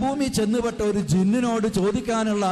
ഭൂമി ചെന്നുപെട്ട ഒരു ജിന്നിനോട് ചോദിക്കാനുള്ള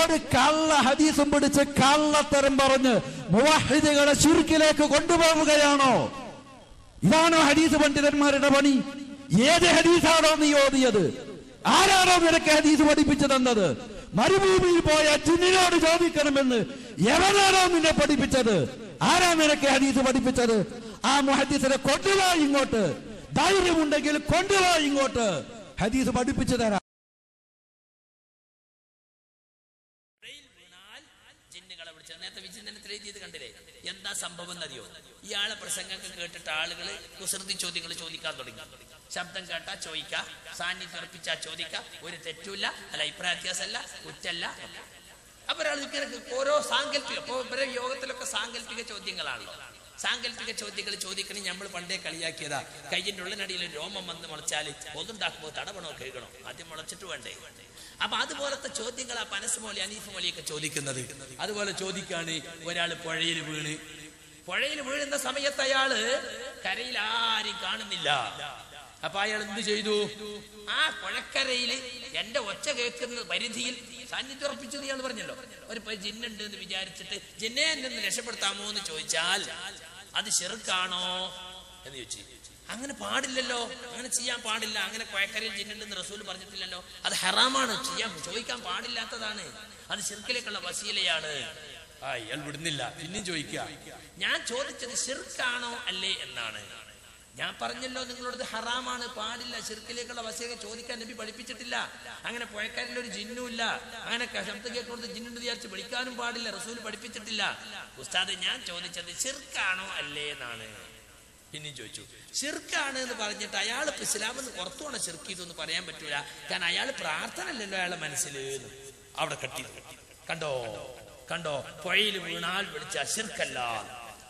ഒരു കള്ള ഹദീസും പിടിച്ച് കള്ളത്തരം പറഞ്ഞ് മുവാഹിദുകളെ ചുരുക്കിലേക്ക് കൊണ്ടുപോവുകയാണോ? ഇതാണോ ഹദീസ് പണ്ഡിതന്മാരുടെ പണി? ഏത് ഹദീസാണോ നീ ഓതിയത്? ആരാണോ നിനക്ക് ഹദീസ് പഠിപ്പിച്ചു തന്നത് മരുഭൂമിയിൽ പോയ ജിന്നിനോട് ചോദിക്കണമെന്ന് എവനാണോ നിന്നെ പഠിപ്പിച്ചത്? ആരാ നിനക്ക് ഹദീസ് പഠിപ്പിച്ചത്? ആ മുഹദീസിനെ കൊണ്ടുവാ ഇങ്ങോട്ട്. ധൈര്യമുണ്ടെങ്കിൽ കൊണ്ടുവാ ഇങ്ങോട്ട്. ഹദീസ് പഠിപ്പിച്ചു തരാം. ജിന്നുകളെ നേരത്തെ വിചിന്തനത്തിൽ കണ്ടില്ലേ? എന്താ സംഭവം എന്നറിയോ? ഇയാളെ പ്രസംഗമൊക്കെ കേട്ടിട്ട് ആളുകൾ കുസൃതി ചോദ്യങ്ങൾ ചോദിക്കാൻ തുടങ്ങി. ശബ്ദം കേട്ടാ ചോദിക്ക സാന്നിധ്യം ഉറപ്പിച്ചാ ചോദിക്ക ഒരു തെറ്റുമില്ല അല്ല അഭിപ്രായത്യാസമല്ല കുറ്റല്ല അപ്പൊ ഒരാൾ ഇങ്ങനെ ഓരോ സാങ്കല്പിക ഇവരെ യോഗത്തിലൊക്കെ സാങ്കല്പിക ചോദ്യങ്ങളാണല്ലോ. സാങ്കല്പിക ചോദ്യങ്ങൾ ചോദിക്കണേ നമ്മൾ പണ്ടേ കളിയാക്കിയതാ. കയ്യിന്റെ ഉള്ളിനടിയിൽ രോമം വന്ന് മുളച്ചാൽ ഒന്നുണ്ടാക്കുമ്പോൾ തടവണോ കഴുകണോ? ആദ്യം മുളച്ചിട്ട് വേണ്ടേ? അപ്പൊ അതുപോലത്തെ ചോദ്യങ്ങളാ പനസ് മോലി അനീഫ് മോലിയൊക്കെ ചോദിക്കുന്നത്. അതുപോലെ ചോദിക്കാണ് ഒരാൾ പുഴയിൽ വീണ്. പുഴയിൽ വീഴുന്ന സമയത്ത് അയാൾ കരയിൽ ആരും കാണുന്നില്ല. അപ്പൊ അയാൾ എന്ത് ചെയ്തു? ആ പുഴക്കരയിൽ എന്റെ ഒച്ച കേൾക്കുന്ന പരിധിയിൽ സാന്നിധ്യം ഉറപ്പിച്ചു എന്ന് പറഞ്ഞല്ലോ. ഒരു ജിന്നുണ്ട് എന്ന് വിചാരിച്ചിട്ട് ജിന്നെ എന്നെ രക്ഷപ്പെടുത്താമോ എന്ന് ചോദിച്ചാൽ അത് ചെറുക്കാണോ എന്ന് ചോദിച്ചു. അങ്ങനെ പാടില്ലല്ലോ അങ്ങനെ ചെയ്യാൻ പാടില്ല അങ്ങനെ കുഴക്കരയിൽ ജിന്നുണ്ടെന്ന് റസൂൽ പറഞ്ഞിട്ടില്ലല്ലോ അത് ഹെറാമാണ് ചെയ്യാൻ ചോദിക്കാൻ പാടില്ലാത്തതാണ്. അത് ചെറുക്കിലേക്കുള്ള വസീലയാണ്. ആ ഇയാൾ വിടുന്നില്ല പിന്നെയും ചോദിക്കുക. ഞാൻ ചോദിച്ചത് ചെറുക്കാണോ അല്ലേ എന്നാണ്. ഞാൻ പറഞ്ഞല്ലോ നിങ്ങളോട് ഹറാമാണ് പാടില്ല ശിർക്കിലേക്കുള്ള വസീല ചോദിക്കാൻ നബി പഠിപ്പിച്ചിട്ടില്ല. അങ്ങനെ പുഴക്കാരിൽ ഒരു ജിന്നുമില്ല. അങ്ങനെ ശബ്ദം കേൾക്കുന്നത് ജിന്നുണ്ട് വിചാരിച്ച് വിളിക്കാനും പാടില്ല റസൂൽ പഠിപ്പിച്ചിട്ടില്ല. ഉസ്താദ് ഞാൻ ചോദിച്ചത് ചെറുക്കാണോ അല്ലേ എന്നാണ്. പിന്നെയും ചോദിച്ചു ഷിർക്കാണ് എന്ന് പറഞ്ഞിട്ട് അയാൾ ഇസ്ലാമിൽ നിന്ന് പുറത്തു പോണ ഷിർക്ക് പറയാൻ പറ്റൂല. കാരണം അയാൾ പ്രാർത്ഥന അല്ലല്ലോ അയാളെ മനസ്സിൽ അവിടെ കട്ടി. കണ്ടോ? കണ്ടോ? പുഴയിൽ വീണാൽ വിളിച്ച ഷിർക്കല്ല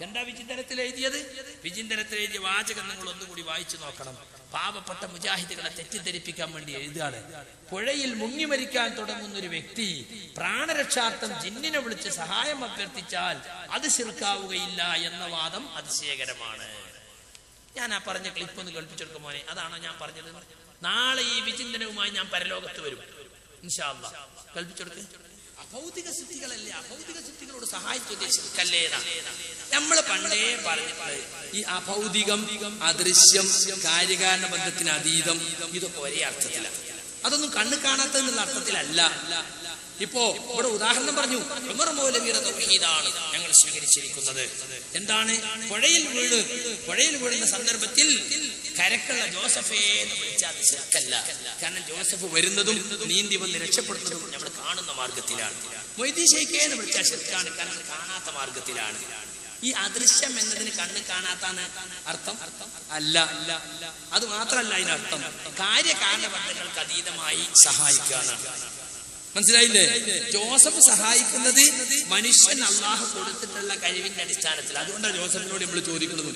എന്താ വിചിന്തനത്തിൽ എഴുതിയത്? വിചിന്തനത്തിൽ എഴുതിയ വാചകം നിങ്ങൾ ഒന്നുകൂടി വായിച്ചു നോക്കണം. പാവപ്പെട്ട മുജാഹിദുകളെ തെറ്റിദ്ധരിപ്പിക്കാൻ വേണ്ടി എഴുതുകയാണ്. പുഴയിൽ മുങ്ങി മരിക്കാൻ തുടങ്ങുന്ന ഒരു വ്യക്തി പ്രാണരക്ഷാർത്ഥം ജിന്നിനെ വിളിച്ച് സഹായം അഭ്യർത്ഥിച്ചാൽ അത് ശിർക്കാവുകയില്ല എന്ന വാദം അതിശയകരമാണ്. ഞാൻ ആ പറഞ്ഞ ക്ലിപ്പ് ഒന്ന് കേൾപ്പിച്ചെടുക്കും മോനെ. അതാണോ ഞാൻ പറഞ്ഞത്? നാളെ ഈ വിചിന്തനവുമായി ഞാൻ പരലോകത്ത് വരും. ഇൻഷാ അല്ലാ കേൾപ്പിച്ചെടുക്ക് അഭൗതിക സിദ്ധികളല്ലേ അഭൗതിക സിദ്ധികളോട് സഹായിച്ചു ഉദ്ദേശിക്കല്ലേ നമ്മൾ പണ്ടേ പറഞ്ഞു ഈ അഭൗതികം അദൃശ്യം കാര്യകാരണ ബന്ധത്തിന് അതീതം ഇതൊക്കെ ഒരേ അർത്ഥത്തിലാണ് അതൊന്നും കണ്ണ് കാണാത്തതെന്നുള്ള അർത്ഥത്തിലല്ല. ഇപ്പോ ഇവിടെ ഉദാഹരണം പറഞ്ഞു ഉമർ മൗലവിയുടെ തൗഹീദാണ് ഞങ്ങൾ സ്വീകരിച്ചിരിക്കുന്നത്. എന്താണ്? പുഴയിൽ വീണ് പുഴയിൽ വീഴുന്ന സന്ദർഭത്തിൽ കരക്കുള്ള ജോസഫേ എന്ന് വിളിച്ചാൽ കാരണം ജോസഫ് വരുന്നതും നീന്തി വന്ന് രക്ഷപ്പെടുന്നതും കാണുന്ന മാർഗത്തിലാണ്. മൊയ്തീ ഷെയ്ഖേ എന്ന് വിളിച്ചാൽ ശരിക്കാണ് കണ്ണ് കാണാത്ത മാർഗത്തിലാണ്. ഈ അദൃശ്യം എന്നതിന് കണ്ണ് കാണാത്താണ് അർത്ഥം? അല്ല. അത് മാത്രമല്ല അതിനർത്ഥം കാര്യകാരണ ബന്ധങ്ങൾക്ക് അതീതമായി സഹായിക്കുക മനസ്സിലായില്ലേ? ജോസഫ് സഹായിക്കുന്നത് മനുഷ്യൻ അള്ളാഹു കൊടുത്തിട്ടുള്ള കഴിവിന്റെ അടിസ്ഥാനത്തിൽ അതുകൊണ്ടാണ് ജോസഫിനോട് നമ്മൾ ചോദിക്കുന്നത്.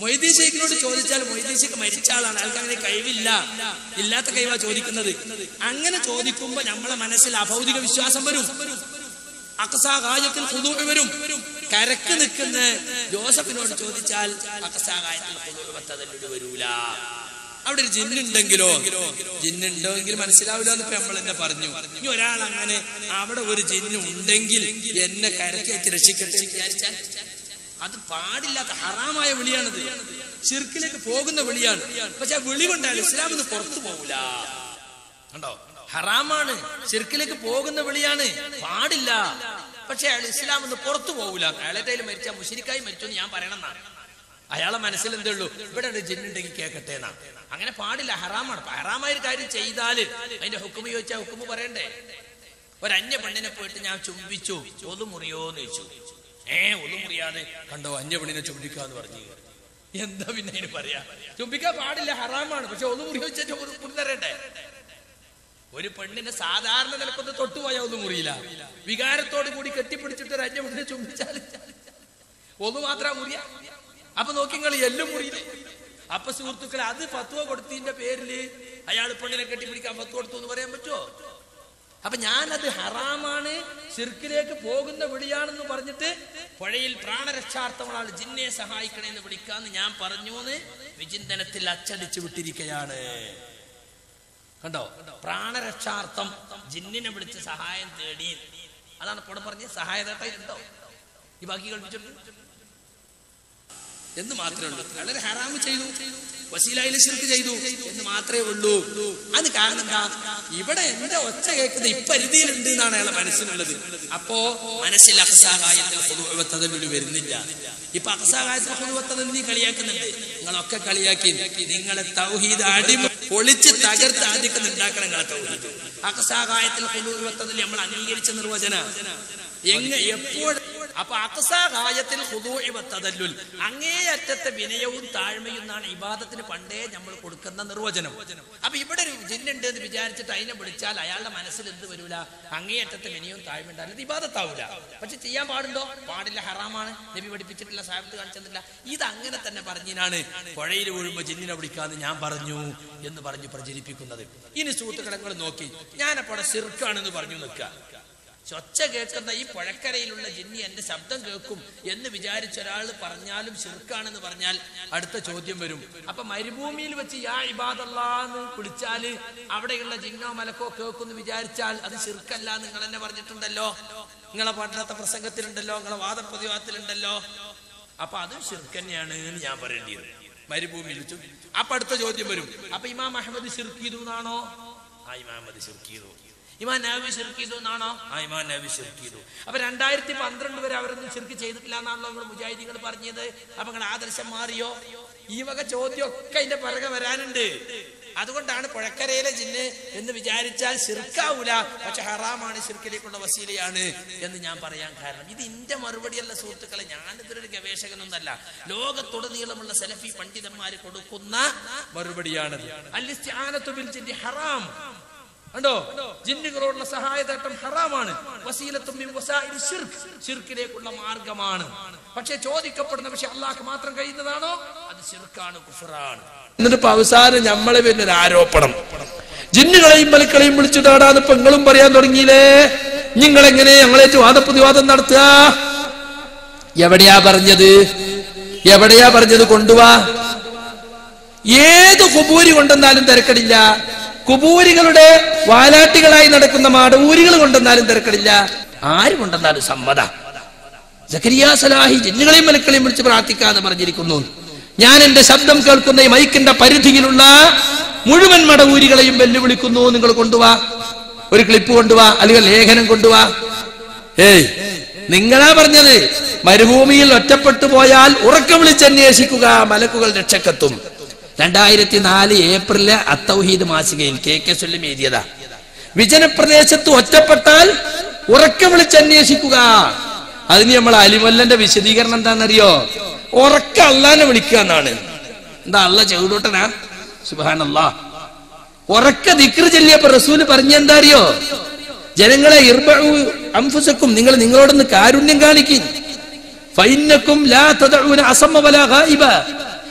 മൊയ്തീൻ ഷെയ്ഖിനോട് ചോദിച്ചാൽ മൊയ്തീ ഷെയ്ഖ് മരിച്ച ആളാണ്. അയാൾക്ക് അങ്ങനെ കഴിവില്ല. ഇല്ലാത്ത കഴിവാ ചോദിക്കുന്നത്. അങ്ങനെ ചോദിക്കുമ്പോ നമ്മളെ മനസ്സിൽ അഭൗതിക വിശ്വാസം വരും. അക്സാകായത്തിൽ ഹുദൂഹ് വരും. കരക്ക് നിൽക്കുന്ന ജോസഫിനോട് ചോദിച്ചാൽ അക്സാകായത്തിൽ ഹുദൂഹ് വരൂല. അവിടെ ഒരു ജിന്നുണ്ടെങ്കിലോ? ജിന്നുണ്ടെങ്കിൽ മനസ്സിലാവില്ല എന്ന് ഇപ്പൊ നമ്മൾ എന്നെ പറഞ്ഞു. ഇനി ഒരാൾ അങ്ങനെ അവിടെ ഒരു ജിന്നു ഉണ്ടെങ്കിൽ എന്നെ കരക്കേറ്റ് രക്ഷിക്കട്ടെ വിചാരിച്ചാൽ അത് പാടില്ലാത്ത ഹറാമായ വിളിയാണത്. ഷിർക്കിലേക്ക് പോകുന്ന വിളിയാണ്. പക്ഷെ ആ വിളി കൊണ്ടാണ് ഇസ്ലാം ഒന്ന് പുറത്തു പോകൂല കണ്ടോ? ഹറാമാണ്. ഷിർക്കിലേക്ക് പോകുന്ന വിളിയാണ്. പാടില്ല. പക്ഷെ അയാൾ ഇസ്ലാം ഒന്ന് പുറത്തു പോകൂല അയാളെ മരിച്ച മുഷിരിക്കായി മരിച്ചു എന്ന് ഞാൻ പറയണമെന്നാണ് അയാളെ മനസ്സിൽ എന്തേ ഉള്ളൂ? ഇവിടെ ഒരു ജിന്നുണ്ടെങ്കിൽ കേൾക്കട്ടെ എന്നാ. അങ്ങനെ പാടില്ല. ഹറാമാണ്. ഹറാമായ ഒരു കാര്യം ചെയ്താൽ അതിന്റെ ഹുക്കുമ ചോദിച്ചാൽ ഹുക്കുമ പറയണ്ടേ? ഒരു അന്യ പെണ്ണിനെ പോയിട്ട് ഞാൻ ചുംബിച്ചു. ഒതു മുറിയോന്ന് ചോദിച്ചു. ഏ ഒന്നും മുറിയാതെ കണ്ടോ അന്യ പെണ്ണിനെ ചുംബിക്കാന്ന് പറഞ്ഞു. എന്താ പിന്നെ അതിന് പറയാ? ചുംബിക്കാൻ പാടില്ല ഹറാമാണ്. പക്ഷെ ഒന്ന് മുറി വെച്ചാൽ തരണ്ടേ? ഒരു പെണ്ണിനെ സാധാരണ നിലക്കൊന്ന് തൊട്ടുപോയാൽ ഒന്നും മുറിയില്ല. വികാരത്തോട് കൂടി കെട്ടിപ്പിടിച്ചിട്ട് ഒരു അന്യ പെണ്ണിനെ ചുംബിച്ചാൽ ഒന്ന് മാത്രം മുറിയ? അപ്പൊ നോക്കി നിങ്ങൾ എല്ലും മുറിയില്ലേ? അപ്പൊ സുഹൃത്തുക്കളെ അത് ഫത്വ കൊടുത്തിന്റെ പേരിൽ അയാൾ പെണ്ണിനെ കെട്ടിപ്പിടിക്കാൻ ഫത്വ കൊടുത്തു എന്ന് പറയാൻ പറ്റുമോ അപ്പൊ ഞാനത് ഹറാമാണ് ശിർക്കിലേക്ക് പോകുന്ന വിളിയാണെന്ന് പറഞ്ഞിട്ട് പുഴയിൽ പ്രാണരക്ഷാർത്ഥമുള്ള ജിന്നെ സഹായിക്കണേ എന്ന് വിളിക്കാന്ന് ഞാൻ പറഞ്ഞു എന്ന് വിചിന്തനത്തിൽ അച്ചടിച്ചു വിട്ടിരിക്കുകയാണ് കണ്ടോ? പ്രാണരക്ഷാർത്ഥം ജിന്നിനെ വിളിച്ച് സഹായം തേടി. അതാണ് ഇപ്പോൾ പറഞ്ഞ സഹായതേട്ടോ ഈ ബാക്കി കളിപ്പിച്ചിട്ടുണ്ട് എന്ന് മാത്രമേ ഉള്ളൂ. വളരെ ഹറാമ് ചെയ്തു. വസീലായിലെ ശിർക്ക് ചെയ്തു എന്ന് മാത്രമേ ഉള്ളൂ. അത് കാരണം എന്താ? ഇവിടെ എന്റെ ഒച്ച കേൾക്കുന്നത് ഇപ്പരിധിയിലുണ്ട് എന്നാണ് അയാളെ മനസ്സിലുള്ളത്. അപ്പോ മനസ്സിൽ അക്സാകായത്തിൽ വരുന്നില്ല. ഇപ്പൊ അക്സാകായത്തിൽ നീ കളിയാക്കുന്നുണ്ട്. നിങ്ങളൊക്കെ കളിയാക്കി. നിങ്ങളെ തൗഹീദ് അടി പൊളിച്ച് തകർത്ത് ആദ്യം ഉണ്ടാക്കണം നിങ്ങളെ തൗഹീദ്. അക്സാകായത്തിൽ നമ്മൾ അംഗീകരിച്ച നിർവചന. എങ്ങനെ എപ്പോൾ അപ്പൊ അക്സാഹായത്തിൽ ഹുദൂഇവത്തദല്ലുൽ അങ്ങേയറ്റത്തെ വിനയവും താഴ്മയും എന്നാണ് ഇബാദത്തിന് പണ്ടേ നമ്മൾ കൊടുക്കുന്ന നിർവചനം. അപ്പൊ ഇവിടെ ഒരു ജിന്നുണ്ട് എന്ന് വിചാരിച്ചിട്ട് അതിനെ വിളിച്ചാൽ അയാളുടെ മനസ്സിൽ എന്ത് വരൂല? അങ്ങേയറ്റത്തെ വിനയവും താഴ്മ ഉണ്ടാവില്ല. ഇത് ഇബാദത്താവൂല. പക്ഷെ ചെയ്യാൻ പാടുണ്ടോ? പാടില്ല. ഹറാമാണ്. നബി പഠിപ്പിച്ചിട്ടില്ല സാഹിബത്ത് കാണിച്ചെന്നില്ല ഇത് അങ്ങനെ തന്നെ പറഞ്ഞിനാണ് പുഴയിൽ വീഴുമ്പോ ജിന്നിനെ വിളിക്കാന്ന് ഞാൻ പറഞ്ഞു എന്ന് പറഞ്ഞു പ്രചരിപ്പിക്കുന്നത്. ഇനി സുഹൃത്തുക്കളെ നോക്കി. ഞാനപ്പോൾ സിർക്കാണെന്ന് പറഞ്ഞു നിൽക്കുക. ചൊച്ച കേൾക്കുന്ന ഈ പുഴക്കരയിലുള്ള ജിന്നി എന്റെ ശബ്ദം കേൾക്കും എന്ന് വിചാരിച്ച ഒരാൾ പറഞ്ഞാലും ശിർക്കാണെന്ന് പറഞ്ഞാൽ അടുത്ത ചോദ്യം വരും. അപ്പൊ മരുഭൂമിയിൽ വെച്ച് യാ ഇബാദല്ലാന്ന് വിളിച്ചാൽ അവിടെയുള്ള ജിന്നോ മലക്കോ കേൾക്കുമെന്ന് വിചാരിച്ചാൽ അത് എന്ന് നിങ്ങൾ എന്നെ പറഞ്ഞിട്ടുണ്ടല്ലോ. നിങ്ങളെ പഠനത്തെ പ്രസംഗത്തിലുണ്ടല്ലോ നിങ്ങളെ വാദപ്രതിവാദത്തിലുണ്ടല്ലോ. അപ്പൊ അത് ശിർക്കന്നെയാണ് എന്ന് ഞാൻ പറയേണ്ടി വരും മരുഭൂമിയിൽ വെച്ചു. അപ്പൊ അടുത്ത ചോദ്യം വരും. അപ്പൊ ഇമാം അഹമ്മദ് ചെയ്തു എന്നാണോ? ആ ഇമാം അഹമ്മദ് ചെയ്തു. ഇമാൻ നബി ശിർക്ക് ചെയ്തു എന്നാണോ? ആ ഇമാൻ നബി ശിർക്ക് ചെയ്തു. അപ്പൊ രണ്ടായിരത്തി പന്ത്രണ്ട് വരെ അവരൊന്നും ശിർക്ക് ചെയ്തിട്ടില്ല എന്നാണല്ലോ നമ്മൾ മുജാഹിദികൾ പറഞ്ഞത്. അപ്പൊ നിങ്ങൾ ആദർശം മാറിയോ? ഈ വക ചോദ്യമൊക്കെ അതിന്റെ പിറകെ വരാനുണ്ട്. അതുകൊണ്ടാണ് പുഴക്കരയിലെ ജിന്ന് എന്ന് വിചാരിച്ചാൽ ശിർക്കാവൂല പക്ഷെ ഹറാമാണ് ശിർക്കിലേക്കുള്ള വസീലയാണ് എന്ന് ഞാൻ പറയാൻ കാരണം. ഇത് എന്റെ മറുപടിയല്ല സുഹൃത്തുക്കളെ ഞാനിതൊരു ഗവേഷകനൊന്നല്ല. ലോകത്തുടനീളമുള്ള സെലഫി പണ്ഡിതന്മാർ കൊടുക്കുന്ന മറുപടിയാണത്. അല്ലെ ഹറാം. കണ്ടോ? ജിന്നുകളോടുള്ള സഹായതട്ടം ഹറാമാണ്. ശിർക്കിലേക്കുള്ള മാർഗമാണ്. പക്ഷെ ചോദിക്കപ്പെടുന്ന പക്ഷെ അള്ളാഹ് മാത്രം കഴിയുന്നതാണോ? അത് ശിർക്കാണ് കുഫറാണ്. എന്നിട്ട് അവസാനം നമ്മളെ പിന്നെ ആരോപണം. ജിന്നുകളെയും മലക്കളെയും വിളിച്ചിട്ടാടാന്ന് പെങ്ങളും പറയാൻ തുടങ്ങിയില്ലേ? നിങ്ങൾ എങ്ങനെ ഞങ്ങളേറ്റ് വാദപ്രതിവാദം നടത്തുക? എവിടെയാ പറഞ്ഞത്? എവിടെയാ പറഞ്ഞത്? കൊണ്ടുവാ. ഏത് കുബൂരി കൊണ്ടെന്നാലും തിരക്കടില്ല. കുബൂരികളുടെ വാലാട്ടികളായി നടക്കുന്ന മാടൂരികൾ കൊണ്ടെന്നാലും തിരക്കടില്ല. ആര് കൊണ്ടെന്നാലും സമ്മത. സക്കരിയ സലാഹി ജിന്നുകളെയും മലക്കളെയും വിളിച്ച് പ്രാർത്ഥിക്കാന്ന് പറഞ്ഞിരിക്കുന്നു. ഞാൻ എന്റെ ശബ്ദം കേൾക്കുന്ന ഈ മൈക്കിന്റെ പരിധിയിലുള്ള മുഴുവൻ മടവൂരികളെയും വെല്ലുവിളിക്കുന്നു. നിങ്ങൾ കൊണ്ടുവാ. ഒരു ക്ലിപ്പ് കൊണ്ടുവാ അല്ലെങ്കിൽ ലേഖനം കൊണ്ടുവാ. ഏയ് നിങ്ങളാ പറഞ്ഞത്. മരുഭൂമിയിൽ ഒറ്റപ്പെട്ടു പോയാൽ ഉറക്കം വിളിച്ചന്വേഷിക്കുക മലക്കുകൾ രക്ഷക്കെത്തും. രണ്ടായിരത്തി നാല് ഏപ്രിലെ അത്തൗഹീദ് മാസികയിൽ കെ കെ സുല്ലിം എഴുതിയതാ. വിജനപ്രദേശത്ത് ഒറ്റപ്പെട്ടാൽ ഉറക്കം വിളിച്ചന്വേഷിക്കുക അതിന് നമ്മൾ അലിമല്ലന്റെ വിശദീകരണം എന്താണെന്നറിയോ? ഉറക്ക അള്ളാനെ വിളിക്കുക എന്നാണ്. എന്താ അള്ള ചെവിടോട്ടനാ സുബാനല്ലാ ഉറക്ക ദിക്ര ചെല്ലിയപ്പോ റസൂൽ പറഞ്ഞെന്താ അറിയോ ജനങ്ങളെ ഇർബഉ അംഫുസക്കും നിങ്ങൾ നിങ്ങളോടൊന്ന് കാരുണ്യം കാണിക്കും. ഫൈനക്കും ലാ തദഊന അസമ്മ വലാ ഗായിബ.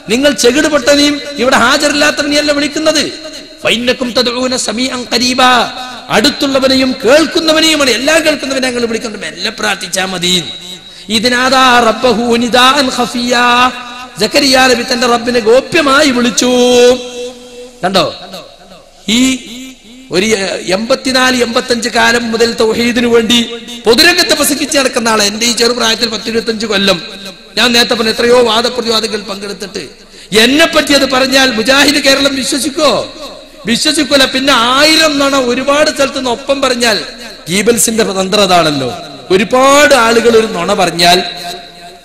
നിങ്ങൾ ചെകിടുപെട്ടനെയും ഇവിടെ ഹാജരില്ലാത്തവനെയല്ല വിളിക്കുന്നത്. അടുത്തുള്ളവനെയും കേൾക്കുന്നവനെയുമാണ്. എല്ലാം കേൾക്കുന്നവനെ ഞങ്ങൾ വിളിക്കുന്നത് എല്ലാം പ്രാർത്ഥിച്ചാ മതി. ഇതിനാദാ സക്കരിയ നബി തന്റെ റബ്ബിനെ ഗോപ്യമായി വിളിച്ചു. കണ്ടോ? ഈ ഒരു എൺപത്തിനാല് എൺപത്തഞ്ച് കാലം മുതൽ തൗഹീദിനു വേണ്ടി പൊതുരംഗത്ത് പ്രസംഗിച്ച് നടക്കുന്ന ആളെ. എന്റെ ഈ ചെറുപ്രായത്തിൽ പത്തിരുപത്തഞ്ച് കൊല്ലം. ഞാൻ നേരത്തെ പറഞ്ഞ എത്രയോ വാദപ്രതിവാദങ്ങൾ പങ്കെടുത്തിട്ട്. എന്നെ പറ്റി അത് പറഞ്ഞാൽ മുജാഹിദ് കേരളം വിശ്വസിക്കോ? വിശ്വസിക്കൂല. പിന്നെ ആയിരം നണ ഒരുപാട് സ്ഥലത്ത് നിന്ന് ഒപ്പം പറഞ്ഞാൽ ഗീബൽസിന്റെ തന്ത്രതാണല്ലോ ഒരുപാട് ആളുകൾ ഒരു നുണ പറഞ്ഞാൽ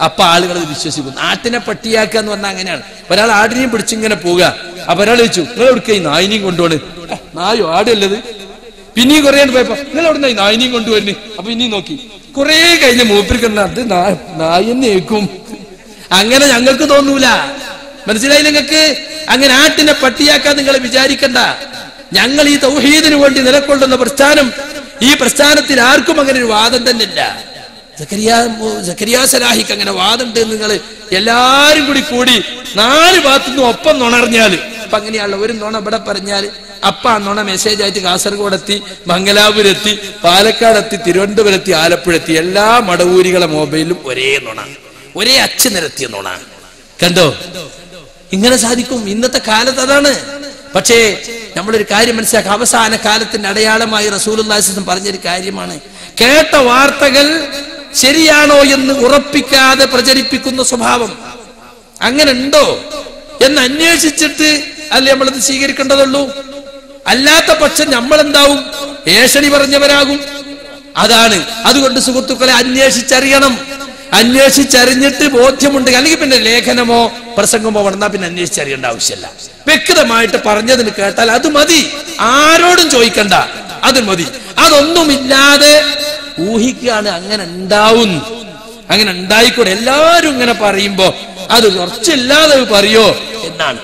അപ്പൊ ആളുകൾ വിശ്വസിക്കും. ആട്ടിനെ പട്ടിയാക്കുക എന്ന് പറഞ്ഞാൽ അങ്ങനെയാണ്. ഒരാൾ ആടിനെയും പിടിച്ചിങ്ങനെ പോവുക. അപ്പൊ ഒരാൾ ചോദിച്ചു നിങ്ങൾ എവിടുക്ക ഈ നായിനെയും കൊണ്ടുപോണ്? നായോ? ആടല്ലത് പിന്നെയും കുറേ പോയപ്പോ നിങ്ങൾ എവിടെ നായിനെയും കൊണ്ടുവരുന്നു? അപ്പൊ ഇനിയും നോക്കി. കുറെ കഴിഞ്ഞ മൂപ്പരിക്കുന്ന അത് നായെന്നേക്കും നായെന്ന് അങ്ങനെ ഞങ്ങൾക്ക് തോന്നൂല. മനസ്സിലായി നിങ്ങൾക്ക്? അങ്ങനെ ആട്ടിനെ പട്ടിയാക്കാൻ നിങ്ങൾ വിചാരിക്കണ്ട. ഞങ്ങൾ ഈ തൗഹീദിന് വേണ്ടി നിലക്കൊള്ളുന്ന പ്രസ്ഥാനം ഈ പ്രസ്ഥാനത്തിൽ ആർക്കും അങ്ങനെ ഒരു വാദം തന്നെ ഇല്ല സക്കരിയ സക്കരിയ സലാഹിക്ക് അങ്ങനെ വാദമുണ്ട് നിങ്ങൾ എല്ലാരും കൂടി കൂടി നാല് ഭാഗത്തുനിന്നും ഒപ്പം നുണറിഞ്ഞാൽ അപ്പൊ അങ്ങനെയാണല്ലോ ഒരു നുണ ഇവിടെ പറഞ്ഞാൽ അപ്പ അന്നോണ മെസ്സേജ് ആയിട്ട് കാസർഗോഡ് എത്തി മംഗലാപുരത്തി പാലക്കാട് എത്തി തിരുവനന്തപുരം ആലപ്പുഴ എത്തി എല്ലാ മടവൂരികളെ മൊബൈലും ഒരേ നുണ. ഒരേ അച്ഛൻ നിരത്തിയ നുണ. കണ്ടോ? ഇങ്ങനെ സാധിക്കും. ഇന്നത്തെ കാലത്ത് അതാണ്. പക്ഷേ നമ്മളൊരു കാര്യം മനസ്സിലാക്കുക അവസാന കാലത്തിന്റെ അടയാളമായി റസൂലുല്ലാസം പറഞ്ഞൊരു കാര്യമാണ്. കേട്ട വാർത്തകൾ ശരിയാണോ എന്ന് ഉറപ്പിക്കാതെ പ്രചരിപ്പിക്കുന്ന സ്വഭാവം. അങ്ങനെ ഉണ്ടോ? എന്ന് അന്വേഷിച്ചിട്ട് അല്ലേ നമ്മളത് സ്വീകരിക്കേണ്ടതുള്ളൂ? അല്ലാത്ത പക്ഷം നമ്മൾ എന്താവും ഏഷണി പറഞ്ഞവരാകും. അതാണ്. അതുകൊണ്ട് സുഹൃത്തുക്കളെ അന്വേഷിച്ചറിയണം. അന്വേഷിച്ചറിഞ്ഞിട്ട് ബോധ്യമുണ്ട്. അല്ലെങ്കിൽ പിന്നെ ലേഖനമോ പ്രസംഗമോ വന്നാൽ പിന്നെ അന്വേഷിച്ചറിയേണ്ട ആവശ്യമില്ല. വ്യക്തമായിട്ട് പറഞ്ഞതിന് കേട്ടാൽ അത് മതി. ആരോടും ചോദിക്കണ്ട. അത് മതി. അതൊന്നുമില്ലാതെ ഊഹിക്കുകയാണ്. അങ്ങനെ ഉണ്ടാവും. അങ്ങനെ ഉണ്ടായിക്കൂടെ? എല്ലാരും ഇങ്ങനെ പറയുമ്പോ അത് കുറച്ചില്ലാതെ പറയോ? എന്നാണ്.